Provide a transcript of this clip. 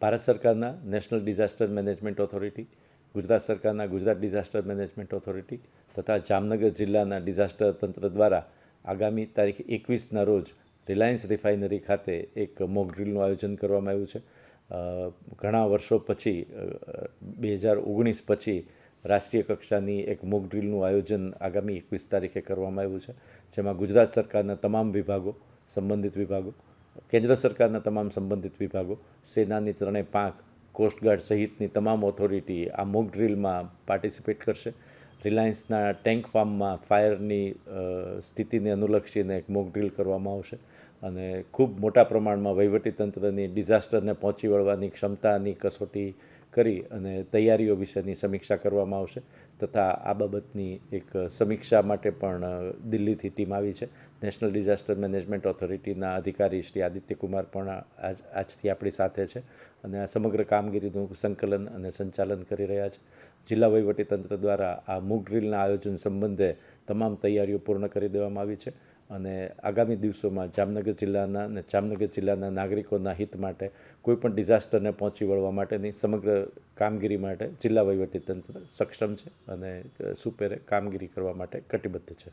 ભારત સરકારના national disaster management authority, Gujarat સરકારના Gujarat disaster management authority તથા જામનગર જિલ્લાના ડિઝાસ્ટર તંત્ર દ્વારા આગામી તારીખ એકવીસના રોજ રિલાયન્સ રિફાઇનરી ખાતે એક મોક ડ્રીલનું આયોજન કરવામાં આવ્યું છે. ઘણા વર્ષો પછી બે હજાર ઓગણીસ પછી રાષ્ટ્રીય કક્ષાની એક મોક ડ્રીલનું આયોજન આગામી એકવીસ તારીખે કરવામાં આવ્યું છે, જેમાં ગુજરાત સરકારના તમામ વિભાગો, સંબંધિત વિભાગો કેન્દ્ર સરકારના તમામ સંબંધિત વિભાગો, સેનાની ત્રણેય પાંખ કોસ્ટગાર્ડ સહિતની તમામ ઓથોરિટી આ મોક ડ્રીલમાં પાર્ટિસિપેટ કરશે. રિલાયન્સના ટેન્ક ફાર્મમાં ફાયરની સ્થિતિને અનુલક્ષીને એક મોક ડ્રીલ કરવામાં આવશે અને ખૂબ મોટા પ્રમાણમાં વહીવટીતંત્રની ડિઝાસ્ટરને પહોંચી વળવાની ક્ષમતાની કસોટી કરી અને તૈયારીઓ વિશેની સમીક્ષા કરવામાં આવશે તથા આ બાબતની એક સમીક્ષા માટે પણ દિલ્હીથી ટીમ આવી છે. નેશનલ ડિઝાસ્ટર મેનેજમેન્ટ ઓથોરિટીના અધિકારી શ્રી આદિત્ય કુમાર પણ આજ, આજથી આપણી સાથે છે અને આ સમગ્ર કામગીરીનું સંકલન અને સંચાલન કરી રહ્યા છે. જિલ્લા વહીવટીતંત્ર દ્વારા આ મૂક ડ્રીલના આયોજન સંબંધે તમામ તૈયારીઓ પૂર્ણ કરી દેવામાં આવી છે. અને આગામી દિવસોમાં જામનગર જિલ્લાના અને જામનગર જિલ્લાના નાગરિકોના હિત માટે કોઈપણ ડિઝાસ્ટરને પહોંચી વળવા માટેની સમગ્ર કામગીરી માટે જિલ્લા વહીવટીતંત્ર સક્ષમ છે અને સુપેરે કામગીરી કરવા માટે કટિબદ્ધ છે.